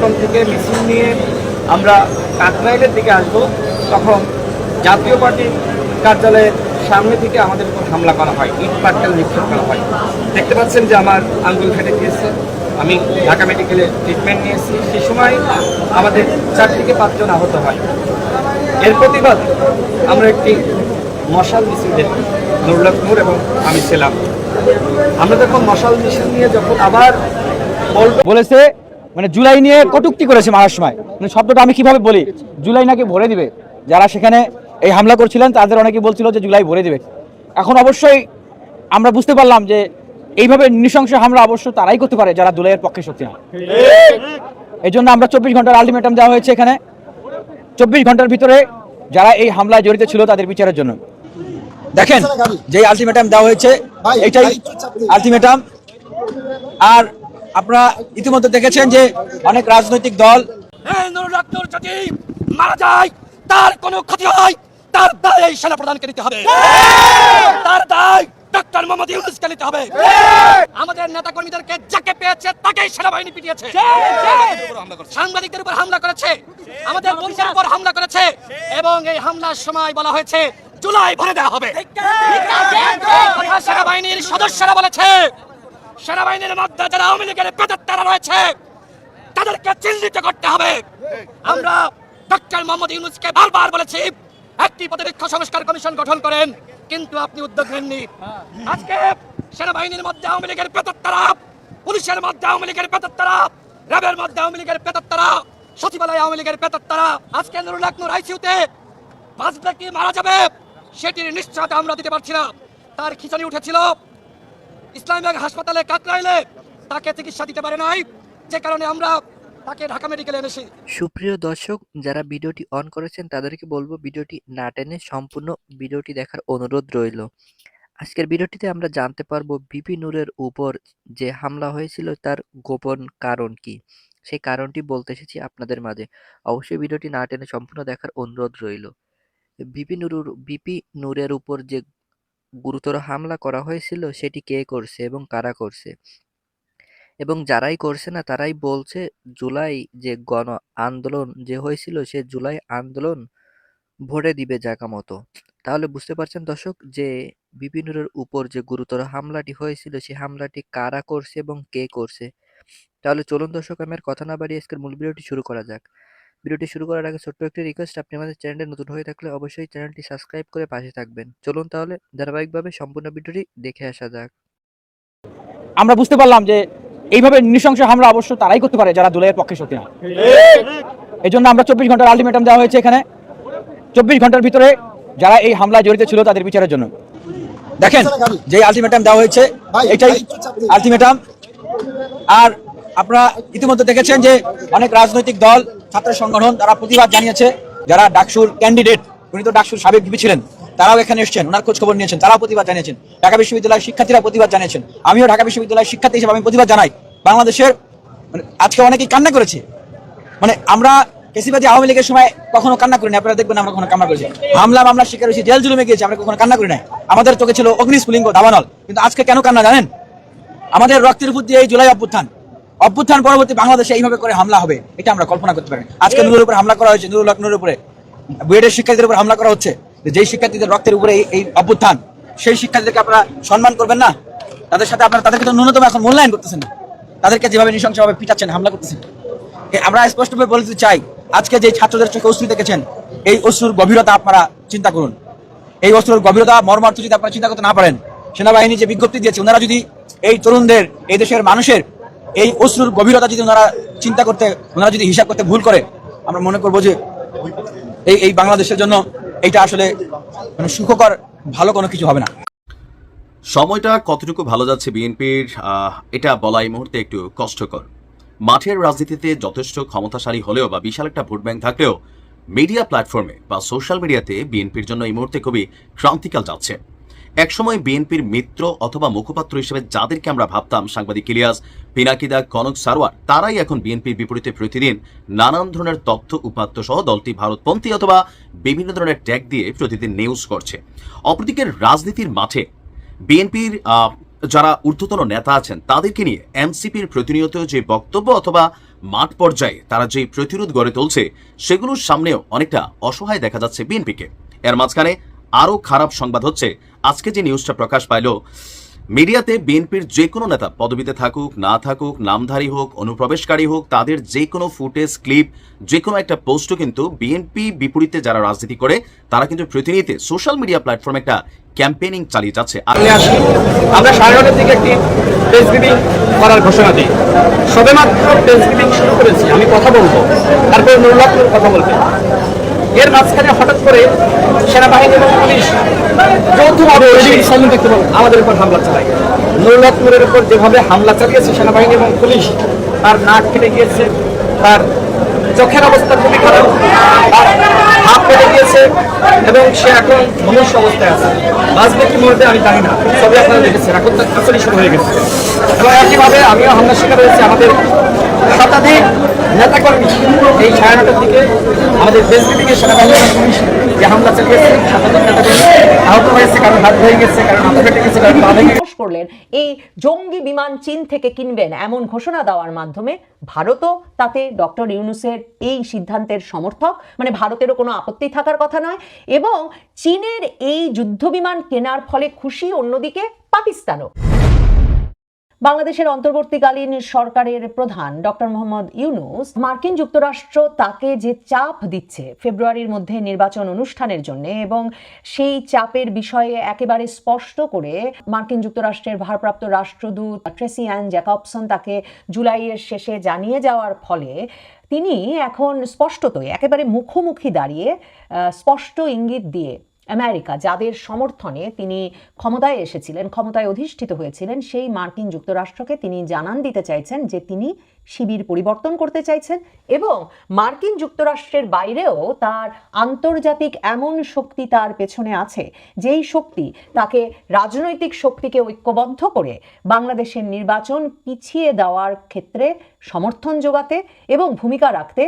মিলনায়তন থেকে মিছিল নিয়ে আমরা কাকরাইলের দিকে আসব। তখন জাতীয় পার্টির কার্যালয়ের সামনে থেকে আমাদের উপর হামলা করা হয়, ইট পাটকেল নিক্ষেপ করা হয়। দেখতে পাচ্ছেন যে আমার আঙ্গুল ফেটে গিয়েছে। আমি ঢাকা মেডিকেলে ট্রিটমেন্ট নিয়েছি। সে সময় আমাদের চার থেকে পাঁচজন আহত হয়। এর প্রতিবাদ আমরা একটি মশাল মিছিল দেখি নুরুল্লাহ এবং আমি ছিলাম। আমরা যখন মশাল মিছিল নিয়ে যখন আবার বলেছে মানে জুলাই নিয়ে কটুক্তি করেছে মারার সময়। মানে শব্দটা আমি কীভাবে বলি? জুলাই নাকি ভরে দিবে। যারা সেখানে এই হামলা করছিলেন তাদের অনেকে বলছিল যে জুলাই ভরে দিবে। এখন অবশ্যই আমরা বুঝতে পারলাম যে এইভাবে নৃশংস হামলা অবশ্য তারাই করতে পারে যারা জুলাইয়ের পক্ষে শক্তি না এই জন্য আমরা চব্বিশ ঘণ্টার আলটিমেটাম দেওয়া হয়েছে এখানে। চব্বিশ ঘণ্টার ভিতরে যারা এই হামলায় জড়িত ছিল তাদের বিচারের জন্য। দেখেন যে আলটিমেটাম দেওয়া হয়েছে এটাই আলটিমেটাম আর আপনারা ইতিমধ্যে দেখেছেন যে অনেক রাজনৈতিক দল যদি মারা যায়, তার কোনো ক্ষতি হয়। তার দায় এই নিতে হবে। তার দায় ডক্টর মোহাম্মদ ইউনুসকে নিতে হবে। আমাদের নেতা কর্মীদেরকে যাকে পেয়েছে, তাকেই সেনাবাহিনী পিটিয়েছে। সাংবাদিকদের উপর হামলা করেছে। আমাদের উপর হামলা করেছে। এবং এই হামলার সময় বলা হয়েছে, জুলাই ভরে দেওয়া হবে। সেনাবাহিনীর সদস্যরা বলেছে সেনাবাহিনীর মধ্যে যারা আওয়ামী লীগের পেতাত্তারা রয়েছে, তাদেরকে চিহ্নিত করতে হবে। আমরা ডক্টর মোহাম্মদ ইউনুসকে বারবার বলেছি, একটি প্রতিরক্ষা সংস্কার কমিশন গঠন করেন, কিন্তু আপনি উদ্যোগ নেননি। আজকে সেনাবাহিনীর মধ্যে আওয়ামী লীগের পেতাত্তারা পুলিশের মধ্যে আওয়ামী লীগের পেতাত্তারা র্যাবের মধ্যে আওয়ামী লীগের পেতাত্তারা সচিবালয় আওয়ামী লীগের পেতাত্তারা আজকে নুরুল আকনুর আইসিউতে পাঁচ ব্যক্তি মারা যাবে, সেটির নিশ্চয়তা আমরা দিতে পারছি না। তার খিচুড়ি উঠেছিল। ইসলামবাগ হাসপাতালে কাকরাইলে তাকে চিকিৎসা দিতে পারে নাই। যে কারণে আমরা তাকে ঢাকা মেডিকেলে এনেছি। সুপ্রিয় দর্শক, যারা ভিডিওটি অন করেছেন, তাদেরকে বলব ভিডিওটি না টেনে সম্পূর্ণ ভিডিওটি দেখার অনুরোধ রইল। আজকের ভিডিওটিতে আমরা জানতে পারব বিপি নূরের উপর যে হামলা হয়েছিল, তার গোপন কারণ কি? সেই কারণটি বলতে এসেছি আপনাদের মাঝে। অবশ্যই ভিডিওটি না টেনে সম্পূর্ণ দেখার অনুরোধ রইল। বিপি নুরুর বিপি নূরের উপর যে গুরুতর হামলা করা হয়েছিল, সেটি কে করছে এবং কারা করছে? এবং যারাই করছে না, তারাই বলছে জুলাই যে গণ আন্দোলন যে হয়েছিল, সে জুলাই আন্দোলন ভরে দিবে জায়গা মতো। তাহলে বুঝতে পারছেন দর্শক যে বিপিনুরের উপর যে গুরুতর হামলাটি হয়েছিল সেই হামলাটি কারা করছে এবং কে করছে? তাহলে চলুন দর্শক, আমি আর কথা না বাড়িয়ে আজকের মূল ভিডিওটি শুরু করা যাক। ভিডিওটি শুরু করার আগে ছোট্ট একটি রিকোয়েস্ট আপনি আমাদের চ্যানেলে নতুন হয়ে থাকলে অবশ্যই চ্যানেলটি সাবস্ক্রাইব করে পাশে থাকবেন। চলুন তাহলে ধারাবাহিকভাবে সম্পূর্ণ ভিডিওটি দেখে আসা যাক। আমরা বুঝতে পারলাম যে এইভাবে নৃশংস হামলা অবশ্য তারাই করতে পারে যারা জুলাইয়ের পক্ষে শক্তি না। এই জন্য আমরা চব্বিশ ঘণ্টার আলটিমেটাম দেওয়া হয়েছে এখানে। চব্বিশ ঘণ্টার ভিতরে যারা এই হামলায় জড়িত ছিল তাদের বিচারের জন্য। দেখেন যে আলটিমেটাম দেওয়া হয়েছে এটাই আলটিমেটাম আর আপনারা ইতিমধ্যে দেখেছেন যে অনেক রাজনৈতিক দল ছাত্র সংগঠন তারা প্রতিবাদ জানিয়েছে, যারা ডাকসুর ক্যান্ডিডেট উনি তো ডাকসুর সাবেক ভিপি ছিলেন, তারাও এখানে এসেছেন, ওনার খোঁজ খবর নিয়েছেন, তারাও প্রতিবাদ জানিয়েছেন। ঢাকা বিশ্ববিদ্যালয়ের শিক্ষার্থীরা প্রতিবাদ জানিয়েছেন। আমিও ঢাকা বিশ্ববিদ্যালয়ের শিক্ষার্থী হিসেবে আমি প্রতিবাদ জানাই। বাংলাদেশের মানে আজকে অনেকেই কান্না করেছে। মানে আমরা কেসিবাদী আওয়ামী লীগের সময় কখনো কান্না করিনি, আপনারা দেখবেন আমরা কখনো কান্না করেছি। হামলা, মামলা, শিকার হয়েছি, জেল জুলুমে গিয়েছি, আমরা কখনো কান্না করি নাই। আমাদের চোখে ছিল অগ্নিস্ফুলিঙ্গ, দাবানল। কিন্তু আজকে কেন কান্না জানেন? আমাদের রক্তের উপর দিয়ে এই জুলাই অভ্যুত্থান। অভ্যুত্থান পরবর্তী বাংলাদেশে এইভাবে করে হামলা হবে, এটা আমরা কল্পনা করতে পারি আজকে নুরের উপর হামলা করা হয়েছে, নুরুল নুরের উপরে। বুয়েটের শিক্ষার্থীদের উপর হামলা করা হচ্ছে যেই শিক্ষার্থীদের রক্তের উপরে এই অভ্যুত্থান, সেই শিক্ষার্থীদেরকে আপনারা সম্মান করবেন না? তাদের সাথে আপনারা তাদেরকে তো ন্যূনতম এখন মূল্যায়ন করতেছেন না। তাদেরকে যেভাবে নৃশংসভাবে পিটাচ্ছেন, হামলা করতেছেন। আমরা স্পষ্টভাবে বলতে চাই, আজকে যে ছাত্রদের চোখে অশ্রু দেখেছেন, এই অশ্রুর গভীরতা আপনারা চিন্তা করুন। এই অস্ত্রের গভীরতা, মর্মার্থ যদি আপনারা চিন্তা করতে না পারেন, সেনাবাহিনী যে বিজ্ঞপ্তি দিয়েছে, ওনারা যদি এই তরুণদের, এই দেশের মানুষের এই অশ্রুর গভীরতা যদি ওনারা চিন্তা করতে, ওনারা যদি হিসাব করতে ভুল করে, আমরা মনে করব যে এই এই বাংলাদেশের জন্য এইটা আসলে মানে সুখকর, ভালো কোনো কিছু হবে না। সময়টা কতটুকু ভালো যাচ্ছে বিএনপির এটা বলা এই মুহূর্তে একটু কষ্টকর। মাঠের রাজনীতিতে যথেষ্ট ক্ষমতাশালী হলেও বা বিশাল একটা ভোট ব্যাংক থাকলেও মিডিয়া প্ল্যাটফর্মে বা সোশ্যাল মিডিয়াতে বিএনপির জন্য এই মুহূর্তে খুবই ক্রান্তিকাল যাচ্ছে। একসময় বিএনপির মিত্র অথবা মুখপাত্র হিসেবে যাদেরকে আমরা ভাবতাম, সাংবাদিক ইলিয়াস, পিনাকিদা, কনক সারোয়ার, তারাই এখন বিএনপির বিপরীতে প্রতিদিন নানান ধরনের তথ্য, উপাত্ত সহ দলটি ভারতপন্থী অথবা বিভিন্ন ধরনের ট্যাগ দিয়ে প্রতিদিন নিউজ করছে। অপরদিকে রাজনীতির মাঠে বিএনপির যারা ঊর্ধ্বতন নেতা আছেন, তাদেরকে নিয়ে এনসিপির প্রতিনিয়ত যে বক্তব্য অথবা মাঠ পর্যায়ে তারা যে প্রতিরোধ গড়ে তুলছে, সেগুলোর সামনেও অনেকটা অসহায় দেখা যাচ্ছে বিএনপিকে। এর মাঝখানে আরও খারাপ সংবাদ হচ্ছে। আজকে যে নিউজটা প্রকাশ পাইল, মিডিয়াতে বিএনপির যে কোনো নেতা, পদবিতে থাকুক, না থাকুক, নামধারী হোক, অনুপ্রবেশকারী হোক, তাদের যে কোনো ফুটেজ, ক্লিপ, যে কোনো একটা পোস্টও কিন্তু বিএনপি বিপরীতে যারা রাজনীতি করে, তারা কিন্তু প্রতিনিয়ত সোশ্যাল মিডিয়া প্ল্যাটফর্মে একটা ক্যাম্পেইনিং চালিয়ে যাচ্ছে। আমরা সাড়ে নটার দিকে একটি প্রেস ব্রিফিং করার ঘোষণা দিই। সবেমাত্র প্রেস ব্রিফিং শুরু করেছি, আমি কথা বলব। তারপরে নুরুল্লাহপুর কথা বলবে। এর মাঝখানে হঠাৎ করে সেনাবাহিনী এবং পুলিশ যৌথভাবে আমাদের উপর হামলা চালায়। নুরুল্লাহপুরের উপর যেভাবে হামলা চালিয়েছে সেনাবাহিনী এবং পুলিশ তার নাক কেটে গিয়েছে তার চোখের অবস্থা খুবই খারাপ তার হাত কেটে গিয়েছে এবং সে এখন মনুষ্য অবস্থায় আছে। বাঁচবে কি মরবে আমি জানি না সবই আপনারা দেখেছেন এখন তার শুরু হয়ে গেছে। এবং একইভাবে আমিও হামলার শিকার হয়েছি আমাদের শতাধিক নেতাকর্মী এই সাড়ে নটার দিকে আমাদের দিকে সেনাবাহিনী যে হামলা চালিয়েছে, শতাধিক নেতাকর্মী আহত হয়েছে, কারণ হাত হয়ে গেছে, কারণ মাথা কেটে গেছে, কারণ পা ভেঙে করলেন, এই জঙ্গি বিমান চীন থেকে কিনবেন এমন ঘোষণা দেওয়ার মাধ্যমে ভারতও তাতে ডক্টর ইউনুসের এই সিদ্ধান্তের সমর্থক। মানে ভারতেরও কোনো আপত্তি থাকার কথা নয়, এবং চীনের এই যুদ্ধবিমান কেনার ফলে খুশি অন্যদিকে পাকিস্তানও। বাংলাদেশের অন্তর্বর্তীকালীন সরকারের প্রধান ডক্টর মোহাম্মদ ইউনুস মার্কিন যুক্তরাষ্ট্র তাকে যে চাপ দিচ্ছে ফেব্রুয়ারির মধ্যে নির্বাচন অনুষ্ঠানের জন্য এবং সেই চাপের বিষয়ে একেবারে স্পষ্ট করে মার্কিন যুক্তরাষ্ট্রের ভারপ্রাপ্ত রাষ্ট্রদূত ট্রেসি অ্যান জ্যাকবসন তাকে জুলাইয়ের শেষে জানিয়ে যাওয়ার ফলে তিনি এখন স্পষ্টতই একেবারে মুখোমুখি দাঁড়িয়ে স্পষ্ট ইঙ্গিত দিয়ে আমেরিকা, যাদের সমর্থনে তিনি ক্ষমতায় এসেছিলেন, ক্ষমতায় অধিষ্ঠিত হয়েছিলেন, সেই মার্কিন যুক্তরাষ্ট্রকে তিনি জানান দিতে চাইছেন যে তিনি শিবির পরিবর্তন করতে চাইছেন এবং মার্কিন যুক্তরাষ্ট্রের বাইরেও তার আন্তর্জাতিক এমন শক্তি তার পেছনে আছে, যেই শক্তি তাকে রাজনৈতিক শক্তিকে ঐক্যবদ্ধ করে বাংলাদেশের নির্বাচন পিছিয়ে দেওয়ার ক্ষেত্রে সমর্থন যোগাতে এবং ভূমিকা রাখতে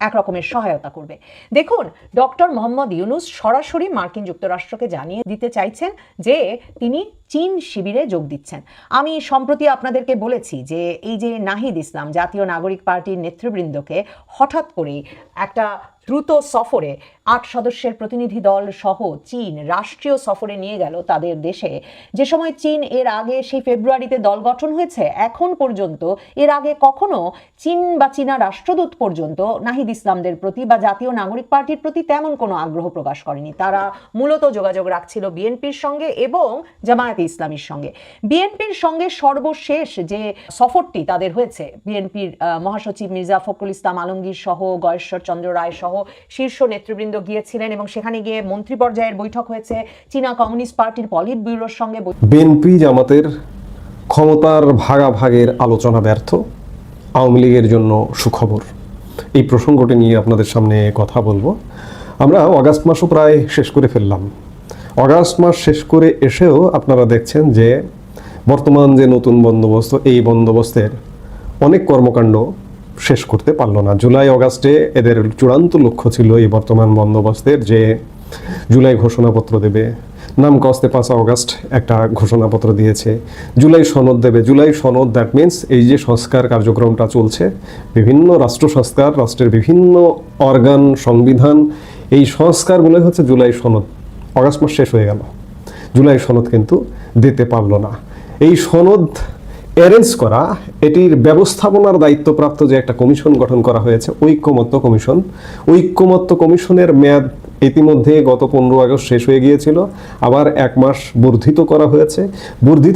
এক রকমের সহায়তা করবে। দেখুন, ডক্টর মোহাম্মদ ইউনুস সরাসরি মার্কিন যুক্তরাষ্ট্রকে জানিয়ে দিতে চাইছেন যে তিনি চীন শিবিরে যোগ দিচ্ছেন। আমি সম্প্রতি আপনাদেরকে বলেছি যে এই যে নাহিদ ইসলাম, জাতীয় নাগরিক পার্টির নেতৃবৃন্দকে হঠাৎ করেই একটা দ্রুত সফরে আট সদস্যের প্রতিনিধি দল সহ চীন রাষ্ট্রীয় সফরে নিয়ে গেল তাদের দেশে। যে সময় চীন এর আগে সেই ফেব্রুয়ারিতে দল গঠন হয়েছে, এখন পর্যন্ত এর আগে কখনো চীন বা চীনা রাষ্ট্রদূত পর্যন্ত নাহিদ ইসলামদের প্রতি বা জাতীয় নাগরিক পার্টির প্রতি তেমন কোনো আগ্রহ প্রকাশ করেনি। তারা মূলত যোগাযোগ রাখছিল বিএনপির সঙ্গে এবং জামায়াতে ইসলামীর সঙ্গে। বিএনপির সঙ্গে সর্বশেষ যে সফরটি তাদের হয়েছে, বিএনপির মহাসচিব মির্জা ফখরুল ইসলাম আলমগীর সহ গয়েশ্বর চন্দ্র রায় সহ শীর্ষ নেতৃবৃন্দ গিয়েছিলেন এবং সেখানে গিয়ে মন্ত্রী পর্যায়ের বৈঠক হয়েছে। চীনা কমিউনিস্ট পার্টির পলিট ব্যুরোর সঙ্গে বিএনপি জামাতের ক্ষমতার ভাগাভাগের আলোচনা ব্যর্থ। আওয়ামী লীগের জন্য সুখবর। এই প্রসঙ্গটি নিয়ে আপনাদের সামনে কথা বলব। আমরা অগাস্ট মাসও প্রায় শেষ করে ফেললাম। অগাস্ট মাস শেষ করে এসেও আপনারা দেখছেন যে বর্তমান যে নতুন বন্দোবস্ত, এই বন্দোবস্তের অনেক কর্মকাণ্ড শেষ করতে পারল না। জুলাই, অগাস্টে এদের চূড়ান্ত লক্ষ্য ছিল এই বর্তমান বন্দোবস্তের যে জুলাই ঘোষণাপত্র দেবে। নাম কস্তে পাঁচ অগাস্ট একটা ঘোষণাপত্র দিয়েছে। জুলাই সনদ দেবে। জুলাই সনদ দ্যাট মিন্স এই যে সংস্কার কার্যক্রমটা চলছে, বিভিন্ন রাষ্ট্র সংস্কার, রাষ্ট্রের বিভিন্ন অর্গান সংবিধান, এই সংস্কারগুলোই হচ্ছে জুলাই সনদ। অগাস্ট মাস শেষ হয়ে গেল। জুলাই সনদ কিন্তু দিতে পারল না। এই সনদ অ্যারেঞ্জ করা, এটির ব্যবস্থাপনার দায়িত্বপ্রাপ্ত যে একটা কমিশন গঠন করা হয়েছে, ঐক্যমত্য কমিশন। ঐক্যমত্য কমিশনের মেয়াদ ইতিমধ্যে গত পনেরো আগস্ট শেষ হয়ে গিয়েছিল, আবার এক মাস বর্ধিত করা হয়েছে। বর্ধিত